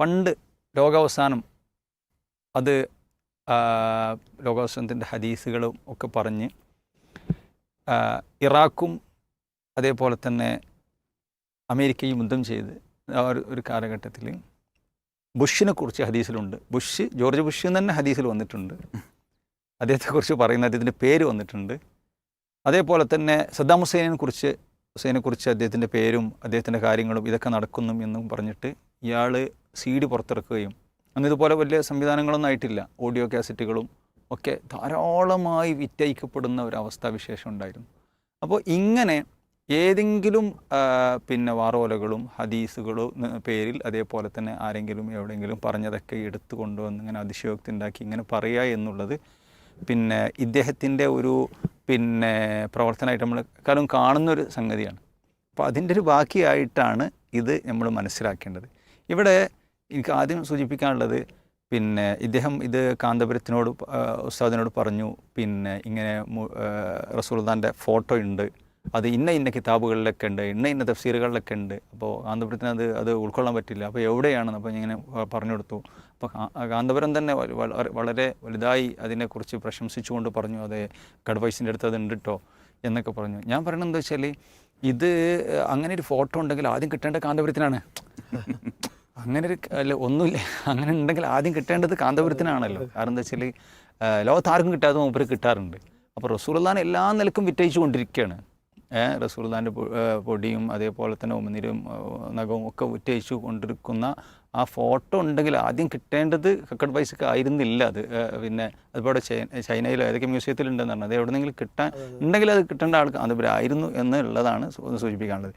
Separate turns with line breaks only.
പണ്ട് ലോകാവസാനം അത് ലോകാവസാനത്തിന്റെ ഹദീസുകളും ഒക്കെ പറഞ്ഞ് ഇറാഖും അതേപോലെ തന്നെ അമേരിക്കയും യുദ്ധം ചെയ്ത് ആ ഒരു കാലഘട്ടത്തിൽ ബുഷിനെ കുറിച്ച് ഹദീസിലുണ്ട്. ബുഷ് ജോർജ് ബുഷ് തന്നെ ഹദീസിൽ വന്നിട്ടുണ്ട്. അദ്ദേഹത്തെക്കുറിച്ച് പറയുന്ന അദ്ദേഹത്തിന്റെ പേര് വന്നിട്ടുണ്ട്. അതേപോലെ തന്നെ സദ്ദാം ഹുസൈനെ കുറിച്ച് ഹുസൈനെ കുറിച്ച് അദ്ദേഹത്തിന്റെ പേരും അദ്ദേഹത്തിന്റെ കാര്യങ്ങളും ഇതൊക്കെ നടക്കുന്നു എന്നും പറഞ്ഞിട്ട് ഇയാൾ സി ഡി പുറത്തിറക്കുകയും അന്ന് ഇതുപോലെ വലിയ സംവിധാനങ്ങളൊന്നും ആയിട്ടില്ല. ഓഡിയോ കാസറ്റുകളും ഒക്കെ ധാരാളമായി വിറ്റയിക്കപ്പെടുന്ന ഒരു അവസ്ഥാവിശേഷം ഉണ്ടായിരുന്നു. അപ്പോൾ ഇങ്ങനെ ഏതെങ്കിലും പിന്നെ വാറോലകളും ഹദീസുകളും പേരിൽ അതേപോലെ തന്നെ ആരെങ്കിലും എവിടെയെങ്കിലും പറഞ്ഞതൊക്കെ എടുത്തു കൊണ്ടുവന്ന് ഇങ്ങനെ അതിശയോക്തി ഉണ്ടാക്കി ഇങ്ങനെ പറയുക എന്നുള്ളത് പിന്നെ ഇദ്ദേഹത്തിന്റെ ഒരു പിന്നെ പ്രവർത്തനമായിട്ട് നമ്മൾ കാലം കാണുന്നൊരു സംഗതിയാണ്. അപ്പോൾ അതിന്റെ ഒരു ബാക്കിയായിട്ടാണ് ഇത് നമ്മൾ മനസ്സിലാക്കേണ്ടത്. ഇവിടെ എനിക്ക് ആദ്യം സൂചിപ്പിക്കാനുള്ളത് പിന്നെ ഇദ്ദേഹം ഇത് കാന്തപുരത്തിനോട് ഉസ്താദിനോട് പറഞ്ഞു പിന്നെ ഇങ്ങനെ റസൂൽദാന്റെ ഫോട്ടോ ഉണ്ട്. അത് ഇന്ന ഇന്ന കിതാബുകളിലൊക്കെ ഉണ്ട് ഇന്ന ഇന്ന തഫ്സീറുകളിലൊക്കെ ഉണ്ട്. അപ്പോൾ കാന്തപുരത്തിന് അത് അത് ഉൾക്കൊള്ളാൻ പറ്റില്ല. അപ്പോൾ എവിടെയാണെന്ന് അപ്പോൾ ഇങ്ങനെ പറഞ്ഞു കൊടുത്തു. അപ്പോൾ കാന്തപുരം തന്നെ വളരെ വലുതായി അതിനെക്കുറിച്ച് പ്രശംസിച്ചുകൊണ്ട് പറഞ്ഞു അതെ കടുവൈസിന്റെ അടുത്ത് അത് ഉണ്ട് കേട്ടോ എന്നൊക്കെ പറഞ്ഞു. ഞാൻ പറയണത് എന്താ വെച്ചാൽ ഇത് അങ്ങനെ ഒരു ഫോട്ടോ ഉണ്ടെങ്കിൽ ആദ്യം കിട്ടേണ്ട കാന്തപുരത്തിനാണ് അങ്ങനെ ഒരു അല്ല ഒന്നുമില്ല. അങ്ങനെ ഉണ്ടെങ്കിൽ ആദ്യം കിട്ടേണ്ടത് കാന്തപുരത്തിനാണല്ലോ കാരണം എന്താ വെച്ചാൽ ലോകത്താർക്കും കിട്ടാതെ മൂപ്പര് കിട്ടാറുണ്ട്. അപ്പോൾ റസൂൽദാൻ എല്ലാ നിലക്കും വിറ്റയിച്ചു കൊണ്ടിരിക്കുകയാണ് ഏഹ് റസൂൽദാന്റെ പൊടിയും അതേപോലെ തന്നെ ഉമനീരും നഖവും ഒക്കെ ഉറ്റയിച്ചു കൊണ്ടിരിക്കുന്ന ആ ഫോട്ടോ ഉണ്ടെങ്കിൽ ആദ്യം കിട്ടേണ്ടത് കക്കഡ് പൈസക്ക് ആയിരുന്നില്ല അത്. പിന്നെ അതുപോലെ ചൈനയിൽ ചൈനയിലോ ഏതൊക്കെ മ്യൂസിയത്തിലുണ്ടെന്ന് പറഞ്ഞത്. അത് എവിടെന്നെങ്കിലും കിട്ടാൻ ഉണ്ടെങ്കിൽ അത് കിട്ടേണ്ട ആൾക്ക് അതുപോലെ ആയിരുന്നു എന്നുള്ളതാണ് സൂചിപ്പിക്കാനുള്ളത്.